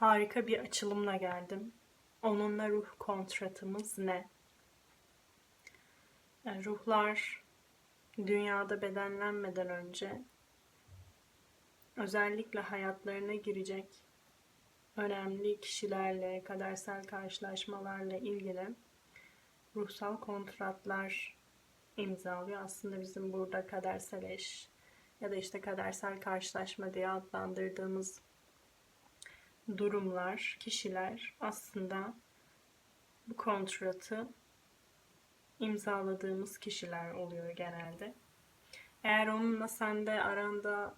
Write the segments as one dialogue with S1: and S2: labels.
S1: harika bir açılımla geldim. Onunla ruh kontratımız ne? Yani ruhlar dünyada bedenlenmeden önce özellikle hayatlarına girecek önemli kişilerle, kadersel karşılaşmalarla ilgili ruhsal kontratlar imzalıyor. Aslında bizim burada kadersel eş ya da işte kadersel karşılaşma diye adlandırdığımız durumlar, kişiler aslında bu kontratı imzaladığımız kişiler oluyor genelde. Eğer onunla sende aranda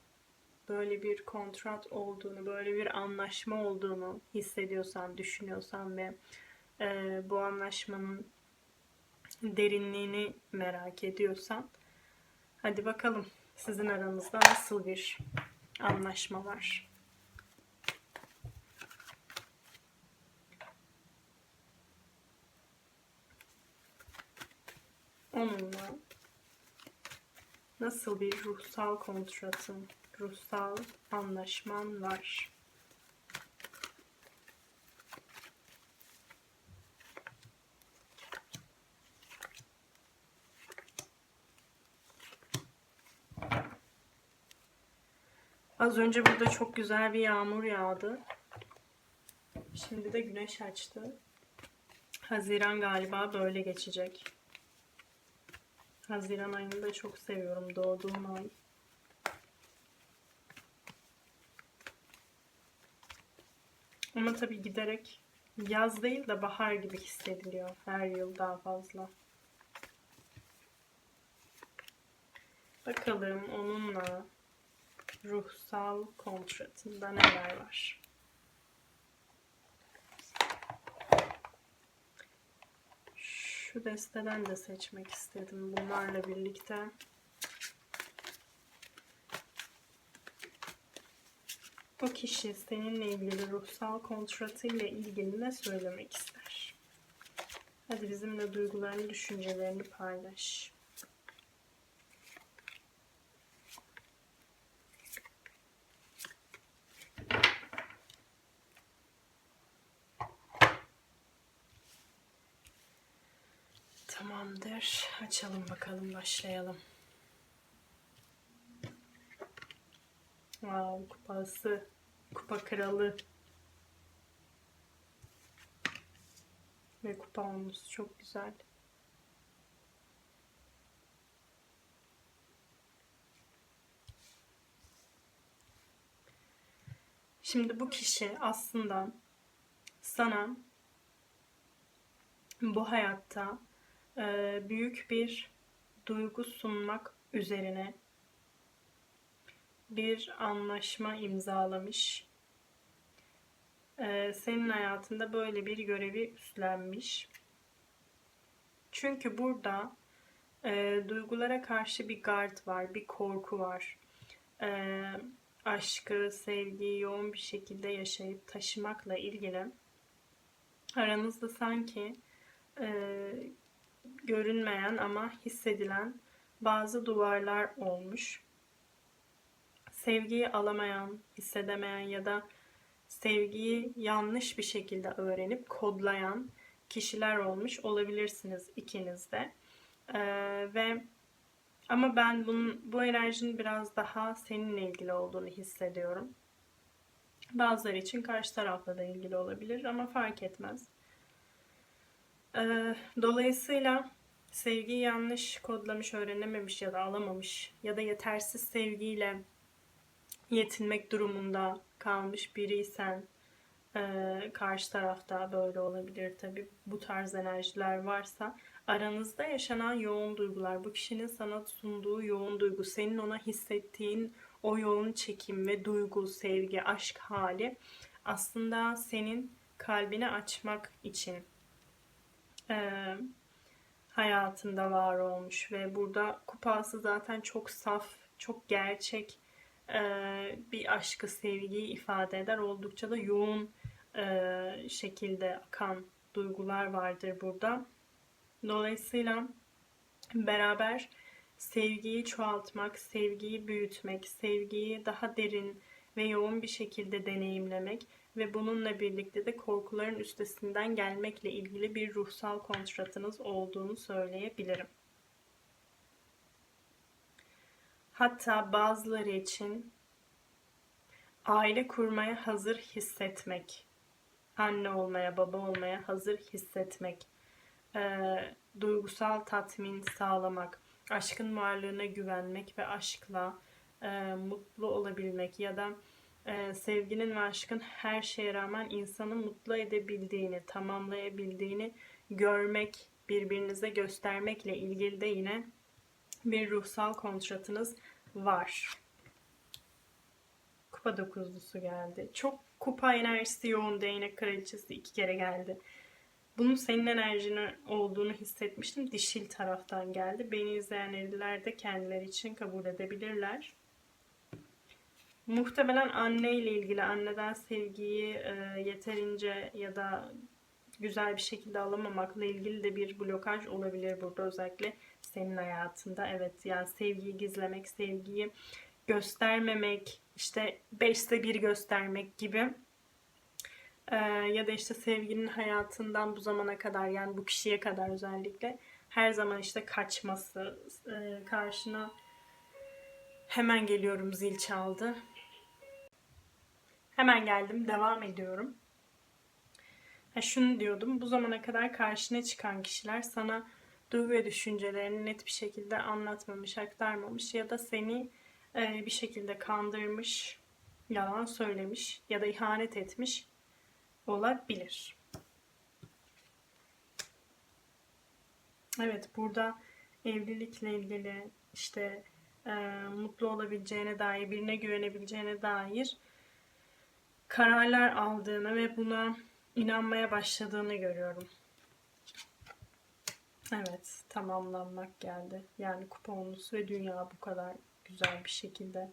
S1: böyle bir kontrat olduğunu, böyle bir anlaşma olduğunu hissediyorsan, düşünüyorsan ve e, bu anlaşmanın derinliğini merak ediyorsan, hadi bakalım sizin aranızda nasıl bir anlaşma var? Onunla nasıl bir ruhsal kontratın, ruhsal anlaşman var? Az önce burada çok güzel bir yağmur yağdı. Şimdi de güneş açtı. Haziran galiba böyle geçecek. Haziran ayını da çok seviyorum. Doğduğum ay. Ama tabii giderek yaz değil de bahar gibi hissediliyor her yıl daha fazla. Bakalım onunla ruhsal kontratında neler var? Şu desteden de seçmek istedim bunlarla birlikte. O kişi seninle ilgili ruhsal kontratıyla ilgili ne söylemek ister? Hadi bizimle duygularını, düşüncelerini paylaş. Tamamdır. Açalım bakalım, başlayalım. Wow, kupası, kupa kralı. Ve kupa olmuş çok güzel. Şimdi bu kişi aslında sana bu hayatta büyük bir duygu sunmak üzerine bir anlaşma imzalamış. E, senin hayatında böyle bir görevi üstlenmiş. Çünkü burada e, duygulara karşı bir gard var, bir korku var. E, aşkı, sevgiyi yoğun bir şekilde yaşayıp taşımakla ilgili aranızda sanki e, görünmeyen ama hissedilen bazı duvarlar olmuş. Sevgiyi alamayan, hissedemeyen ya da sevgiyi yanlış bir şekilde öğrenip kodlayan kişiler olmuş olabilirsiniz ikiniz de. Ee, ve ama ben bunun, bu enerjinin biraz daha seninle ilgili olduğunu hissediyorum. Bazıları için karşı tarafla da ilgili olabilir ama fark etmez. Ee, dolayısıyla sevgiyi yanlış kodlamış, öğrenememiş ya da alamamış ya da yetersiz sevgiyle yetinmek durumunda kalmış biriysen e, karşı tarafta böyle olabilir. Tabi bu tarz enerjiler varsa aranızda yaşanan yoğun duygular bu kişinin sana sunduğu yoğun duygu senin ona hissettiğin o yoğun çekim ve duygu sevgi aşk hali aslında senin kalbini açmak için e, hayatında var olmuş ve burada kupası zaten çok saf, çok gerçek e, bir aşkı, sevgiyi ifade eder. Oldukça da yoğun e, şekilde akan duygular vardır burada. Dolayısıyla beraber sevgiyi çoğaltmak, sevgiyi büyütmek, sevgiyi daha derin ve yoğun bir şekilde deneyimlemek ve bununla birlikte de korkuların üstesinden gelmekle ilgili bir ruhsal kontratınız olduğunu söyleyebilirim. Hatta bazıları için aile kurmaya hazır hissetmek, anne olmaya, baba olmaya hazır hissetmek, e, duygusal tatmin sağlamak, aşkın varlığına güvenmek ve aşkla e, mutlu olabilmek ya da e, sevginin ve aşkın her şeye rağmen insanı mutlu edebildiğini, tamamlayabildiğini görmek, birbirinize göstermekle ilgili de yine bir ruhsal kontratınız var. Kupa dokuzlusu geldi. Çok kupa enerjisi yoğun değnek kraliçesi iki kere geldi. Bunun senin enerjinin olduğunu hissetmiştim. Dişil taraftan geldi. Beni izleyen eriler de kendileri için kabul edebilirler. Muhtemelen anne ile ilgili anneden sevgiyi e, yeterince ya da güzel bir şekilde alamamakla ilgili de bir blokaj olabilir burada özellikle senin hayatında. Evet yani sevgiyi gizlemek, sevgiyi göstermemek, işte beşte bir göstermek gibi ee, ya da işte sevginin hayatından bu zamana kadar yani bu kişiye kadar özellikle her zaman işte kaçması e, karşına hemen geliyorum zil çaldı. Hemen geldim devam ediyorum. Ha, şunu diyordum bu zamana kadar karşına çıkan kişiler sana duygu ve düşüncelerini net bir şekilde anlatmamış, aktarmamış ya da seni e, bir şekilde kandırmış, yalan söylemiş ya da ihanet etmiş olabilir. Evet burada evlilikle ilgili işte e, mutlu olabileceğine dair, birine güvenebileceğine dair kararlar aldığını ve buna inanmaya başladığını görüyorum. Evet, tamamlanmak geldi. Yani kupa onlusu ve dünya bu kadar güzel bir şekilde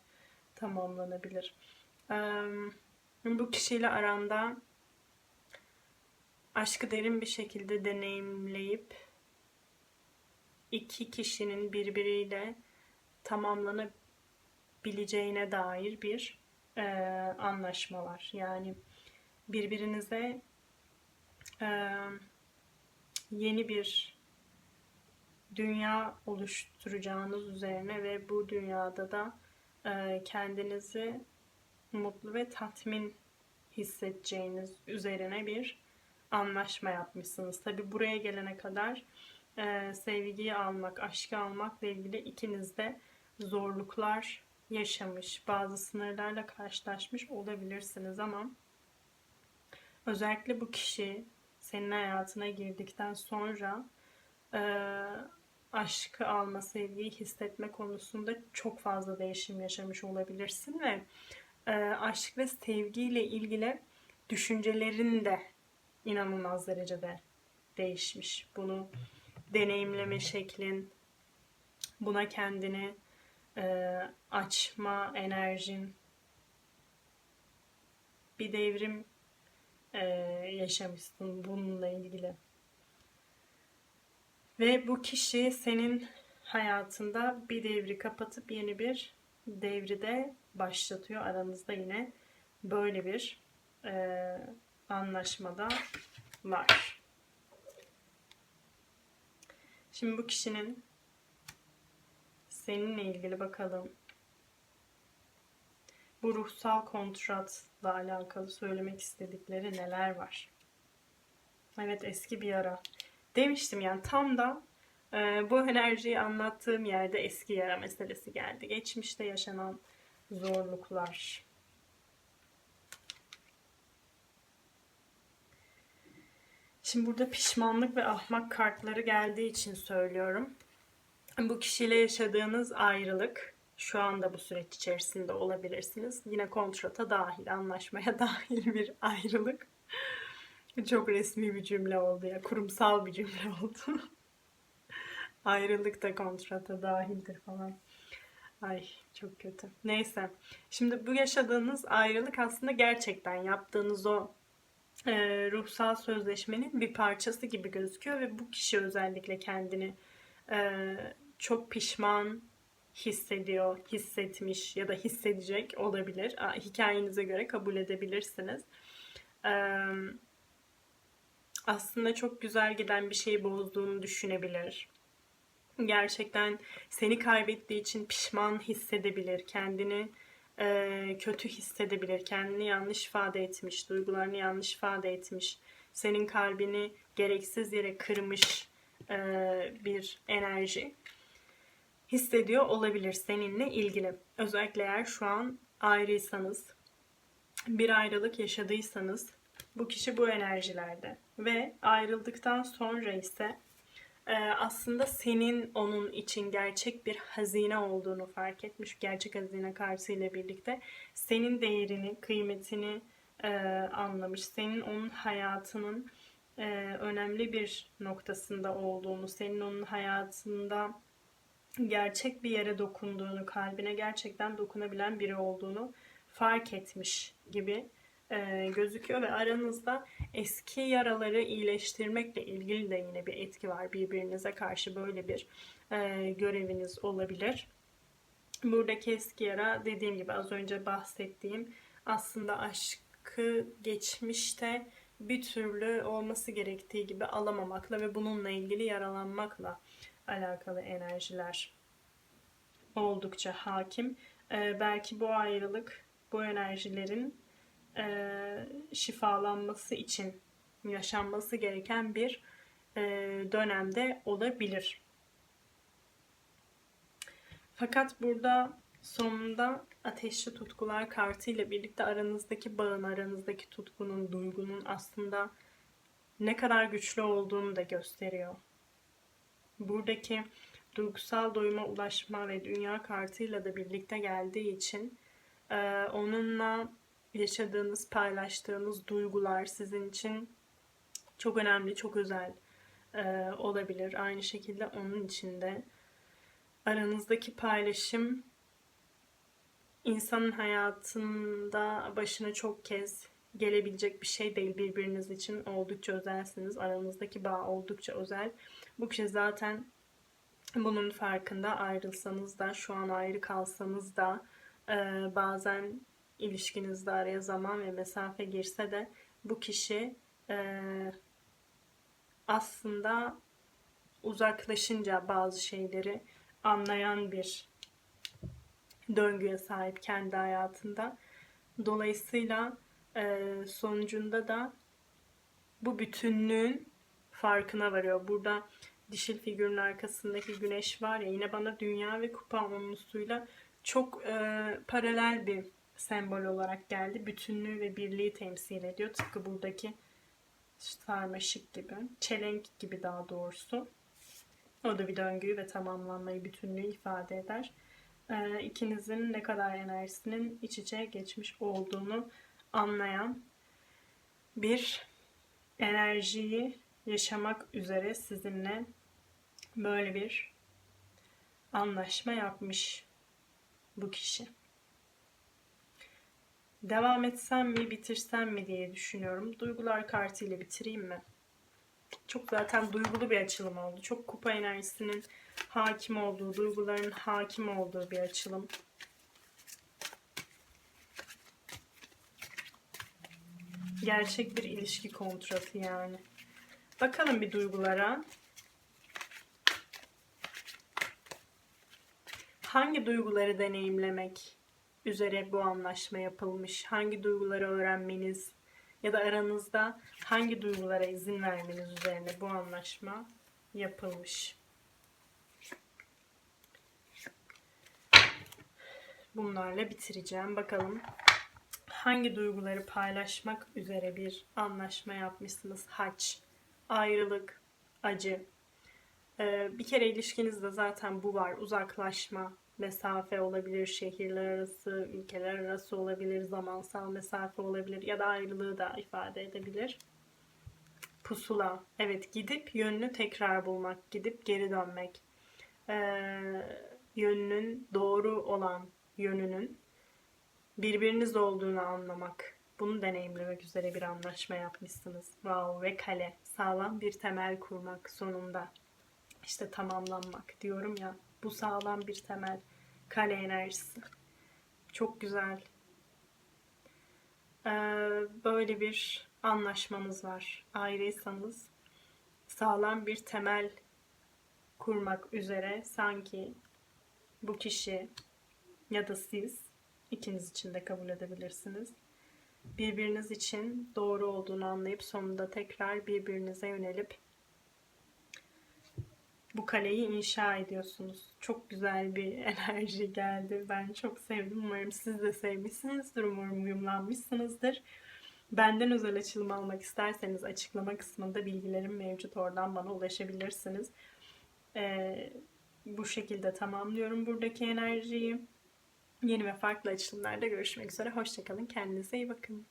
S1: tamamlanabilir. Ee, bu kişiyle aranda aşkı derin bir şekilde deneyimleyip iki kişinin birbiriyle tamamlanabileceğine dair bir e, anlaşma var. Yani birbirinize e, yeni bir dünya oluşturacağınız üzerine ve bu dünyada da e, kendinizi mutlu ve tatmin hissedeceğiniz üzerine bir anlaşma yapmışsınız. Tabi buraya gelene kadar e, sevgiyi almak, aşkı almakla ilgili ikiniz de zorluklar yaşamış, bazı sınırlarla karşılaşmış olabilirsiniz ama özellikle bu kişi senin hayatına girdikten sonra e, aşkı alma, sevgiyi hissetme konusunda çok fazla değişim yaşamış olabilirsin ve e, aşk ve sevgiyle ilgili düşüncelerin de inanılmaz derecede değişmiş. Bunu deneyimleme şeklin, buna kendini e, açma enerjin bir devrim e, yaşamışsın bununla ilgili. Ve bu kişi senin hayatında bir devri kapatıp yeni bir devri de başlatıyor. Aranızda yine böyle bir e, anlaşmada var. Şimdi bu kişinin seninle ilgili bakalım. Bu ruhsal kontratla alakalı söylemek istedikleri neler var? Evet eski bir ara. Demiştim yani tam da e, bu enerjiyi anlattığım yerde eski yara meselesi geldi. Geçmişte yaşanan zorluklar, Şimdi burada pişmanlık ve ahmak kartları geldiği için söylüyorum. Bu kişiyle yaşadığınız ayrılık şu anda bu süreç içerisinde olabilirsiniz. Yine kontrata dahil, anlaşmaya dahil bir ayrılık. Çok resmi bir cümle oldu ya, kurumsal bir cümle oldu. ayrılık da kontrata dahildir falan. Ay çok kötü. Neyse. Şimdi bu yaşadığınız ayrılık aslında gerçekten yaptığınız o e, ruhsal sözleşmenin bir parçası gibi gözüküyor ve bu kişi özellikle kendini e, çok pişman hissediyor, hissetmiş ya da hissedecek olabilir. Hikayenize göre kabul edebilirsiniz. Aslında çok güzel giden bir şeyi bozduğunu düşünebilir. Gerçekten seni kaybettiği için pişman hissedebilir, kendini kötü hissedebilir, kendini yanlış ifade etmiş, duygularını yanlış ifade etmiş, senin kalbini gereksiz yere kırmış bir enerji hissediyor olabilir seninle ilgili. Özellikle eğer şu an ayrıysanız, bir ayrılık yaşadıysanız bu kişi bu enerjilerde ve ayrıldıktan sonra ise e, aslında senin onun için gerçek bir hazine olduğunu fark etmiş. Gerçek hazine kartıyla birlikte senin değerini, kıymetini e, anlamış. Senin onun hayatının e, önemli bir noktasında olduğunu, senin onun hayatında gerçek bir yere dokunduğunu, kalbine gerçekten dokunabilen biri olduğunu fark etmiş gibi e, gözüküyor ve aranızda eski yaraları iyileştirmekle ilgili de yine bir etki var. Birbirinize karşı böyle bir e, göreviniz olabilir. Buradaki eski yara dediğim gibi az önce bahsettiğim aslında aşkı geçmişte bir türlü olması gerektiği gibi alamamakla ve bununla ilgili yaralanmakla alakalı enerjiler oldukça hakim. Ee, belki bu ayrılık bu enerjilerin e, şifalanması için yaşanması gereken bir e, dönemde olabilir. Fakat burada sonunda ateşli tutkular kartı ile birlikte aranızdaki bağın, aranızdaki tutkunun, duygunun aslında ne kadar güçlü olduğunu da gösteriyor. Buradaki duygusal doyuma ulaşma ve dünya kartıyla da birlikte geldiği için e, onunla yaşadığınız, paylaştığınız duygular sizin için çok önemli, çok özel e, olabilir. Aynı şekilde onun için de aranızdaki paylaşım insanın hayatında başına çok kez gelebilecek bir şey değil birbiriniz için oldukça özelsiniz. Aranızdaki bağ oldukça özel. Bu kişi zaten bunun farkında ayrılsanız da şu an ayrı kalsanız da e, bazen ilişkinizde araya zaman ve mesafe girse de bu kişi e, aslında uzaklaşınca bazı şeyleri anlayan bir döngüye sahip kendi hayatında. Dolayısıyla e, sonucunda da bu bütünlüğün farkına varıyor. Burada dişil figürün arkasındaki güneş var ya yine bana dünya ve kupa onlusuyla çok e, paralel bir sembol olarak geldi. Bütünlüğü ve birliği temsil ediyor. Tıpkı buradaki sarmaşık gibi, çelenk gibi daha doğrusu. O da bir döngüyü ve tamamlanmayı, bütünlüğü ifade eder. Ee, ikinizin ne kadar enerjisinin iç içe geçmiş olduğunu anlayan bir enerjiyi yaşamak üzere sizinle böyle bir anlaşma yapmış bu kişi. Devam etsem mi, bitirsem mi diye düşünüyorum. Duygular kartı ile bitireyim mi? Çok zaten duygulu bir açılım oldu. Çok kupa enerjisinin hakim olduğu, duyguların hakim olduğu bir açılım. Gerçek bir ilişki kontratı yani. Bakalım bir duygulara. Hangi duyguları deneyimlemek üzere bu anlaşma yapılmış? Hangi duyguları öğrenmeniz ya da aranızda hangi duygulara izin vermeniz üzerine bu anlaşma yapılmış? Bunlarla bitireceğim. Bakalım hangi duyguları paylaşmak üzere bir anlaşma yapmışsınız? Haç, ayrılık, acı. Ee, bir kere ilişkinizde zaten bu var. Uzaklaşma, mesafe olabilir, şehirler arası, ülkeler arası olabilir, zamansal mesafe olabilir ya da ayrılığı da ifade edebilir. Pusula, evet gidip yönünü tekrar bulmak, gidip geri dönmek. Ee, yönünün doğru olan yönünün birbiriniz olduğunu anlamak. Bunu deneyimlemek üzere bir anlaşma yapmışsınız. Wow ve kale. Sağlam bir temel kurmak sonunda. İşte tamamlanmak diyorum ya. Bu sağlam bir temel. Kale enerjisi. Çok güzel. Ee, böyle bir anlaşmanız var. Ayrıysanız sağlam bir temel kurmak üzere sanki bu kişi ya da siz ikiniz için de kabul edebilirsiniz. Birbiriniz için doğru olduğunu anlayıp sonunda tekrar birbirinize yönelip bu kaleyi inşa ediyorsunuz. Çok güzel bir enerji geldi. Ben çok sevdim. Umarım siz de sevmişsinizdir. Umarım uyumlanmışsınızdır. Benden özel açılım almak isterseniz açıklama kısmında bilgilerim mevcut. Oradan bana ulaşabilirsiniz. Ee, bu şekilde tamamlıyorum buradaki enerjiyi. Yeni ve farklı açılımlarda görüşmek üzere. Hoşçakalın. Kendinize iyi bakın.